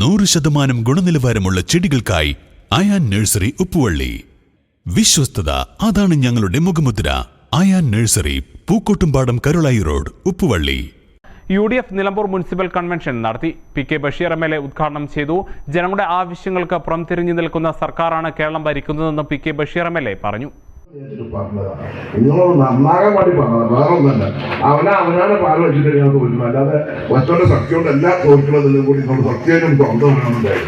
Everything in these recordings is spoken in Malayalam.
നൂറ് ശതമാനം ഗുണനിലവാരമുള്ള ചെടികൾക്കായി അയാൻ നഴ്സറി ഉപ്പുവള്ളി. വിശ്വസ്തത അതാണ് ഞങ്ങളുടെ മുഖമുദ്ര. Ayan nursery Pookkottumpadam Karulai road Uppuvalli. U D F Nilambur municipal convention നടത്തി. P K Basheer M L A ഉദ്ഘാടനം ചെയ്തു. ജനങ്ങളുടെ ആവശ്യങ്ങൾക്ക് പുറംതിരിഞ്ഞു നിൽക്കുന്ന സർക്കാരാണ് Keralam ഭരിക്കുന്നതെന്ന് P K Basheer M L A പറഞ്ഞു. പറഞ്ഞതാണ് നിങ്ങൾ നന്നാകാൻ വേണ്ടി പറഞ്ഞത്. വേറെ ഒന്നല്ല. അവനെ അവനാണ് പാൽ വെച്ചിട്ട് ഞങ്ങൾക്ക് പറ്റും അല്ലാതെ മറ്റവന്റെ സത്യം എല്ലാം തോൽക്കുന്നതിലും കൂടി നമ്മൾ സത്യനും സ്വന്തം വേണമെന്നുണ്ടായി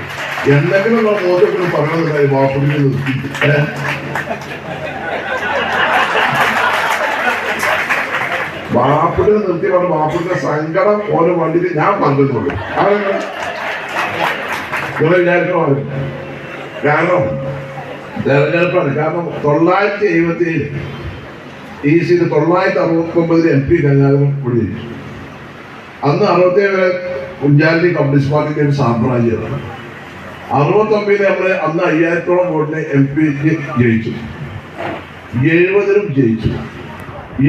എന്തെങ്കിലും നമ്മൾ മോശം പറയണമെന്നുണ്ടായി വാപ്പുടി നിർത്തി. വാപ്പിടിനെ വാപ്പുടി നിർത്തി കൊണ്ട് വാപ്പുടിന്റെ സങ്കടം ഓരോ വണ്ടിയിൽ ഞാൻ അതെന്താ? നിങ്ങൾ വിചാരിക്കണോ കാരണം തെരഞ്ഞെടുപ്പാണ് കാരണം തൊള്ളായിരത്തി എഴുപത്തി ഏഴ് ഈ സീറ്റ് തൊള്ളായിരത്തി അറുപത്തി ഒമ്പതിൽ എം പി ഗംഗാധരൻ കൂടി ജയിച്ചു അന്ന് അറുപത്തേഴ് വരെ കുഞ്ചാലി കമ്മ്യൂണിസ്റ്റ് പാർട്ടിയുടെ ഒരു സാമ്രാജ്യമാണ് അറുപത്തൊമ്പതിൽ നമ്മൾ അന്ന് അയ്യായിരത്തോളം വോട്ടിന് എം പിക്ക് ജയിച്ചു. എഴുപതിലും ജയിച്ചു.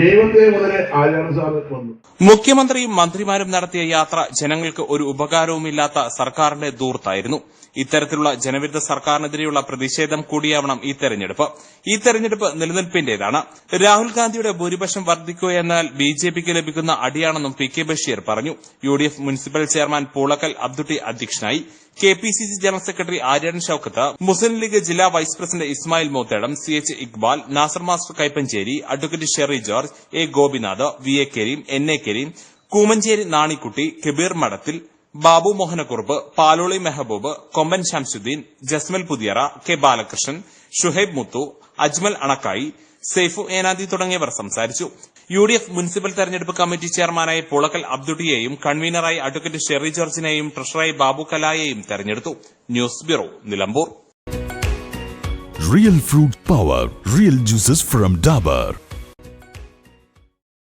എഴുപത്തേഴ് മുതൽ ആര്യാണ സാറ് വന്നു. മുഖ്യമന്ത്രിയും മന്ത്രിമാരും നടത്തിയ യാത്ര ജനങ്ങൾക്ക് ഒരു ഉപകാരവുമില്ലാത്ത സർക്കാരിന്റെ ദൂർത്തായിരുന്നു. ഇത്തരത്തിലുള്ള ജനവിരുദ്ധ സർക്കാരിനെതിരെയുള്ള പ്രതിഷേധം കൂടിയാവണം ഈ തെരഞ്ഞെടുപ്പ്. ഈ തെരഞ്ഞെടുപ്പ് നിലനിൽപ്പിന്റേതാണ്. രാഹുൽ ഗാന്ധിയുടെ ഭൂരിപക്ഷം വർദ്ധിക്കുകയെന്നാൽ ബി ജെ പിക്ക് ലഭിക്കുന്ന അടിയാണെന്നും പി കെ ബഷീർ പറഞ്ഞു. U D F municipal chairman Poolakkal Abdutty അധ്യക്ഷനായി. K P C C general secretary Aryan Shoukath Muslim League ജില്ലാ vice president Ismail Mothedam C H Iqbal Nasar master Kaippanchery advocate Sherry George A Gopinath V A Kareem N A Kareem Koomancheri Nanikutty Kabeer Madathil Babu Mohanakurup Paloli Mehaboob Komban Shamsudheen Jasmal Puthiyara K Balakrishnan Shuhaib Muthu Ajmal Anakkayi Saifu Enadi തുടങ്ങിയവർ സംസാരിച്ചു. യു ഡി എഫ് മുനിസിപ്പൽ തെരഞ്ഞെടുപ്പ് കമ്മിറ്റി ചെയർമാനായി പുളക്കൽ അബ്ദുട്ടിയെയും കൺവീനറായി അഡ്വക്കേറ്റ് ഷെറി ജോർജിനെയും ട്രഷററായി ബാബു കലായെയും തെരഞ്ഞെടുത്തു. News bureau Nilambur. Real fruit power real juices from Dabur